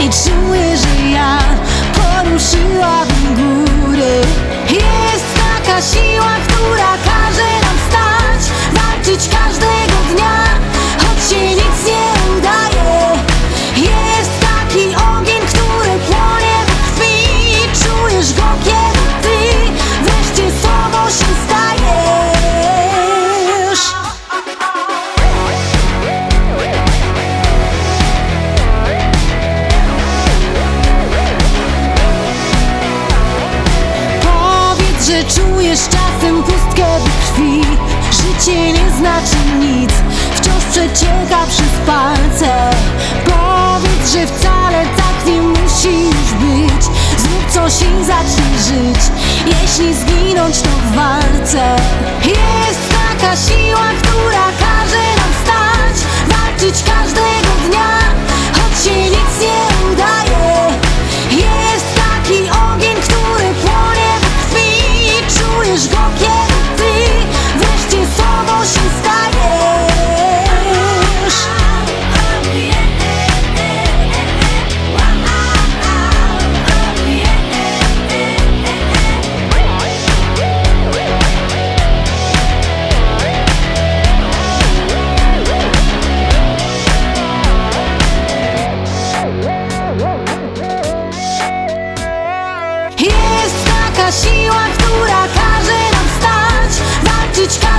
i czujesz, że ja poruszyłabym górę że czujesz czasem pustkę w krwi. Życie nie znaczy nic, wciąż przecieka przez palce. Powiedz, że wcale tak nie musi już być. Zrób coś i zacznij żyć, jeśli zginąć to w walce. Yeah! 培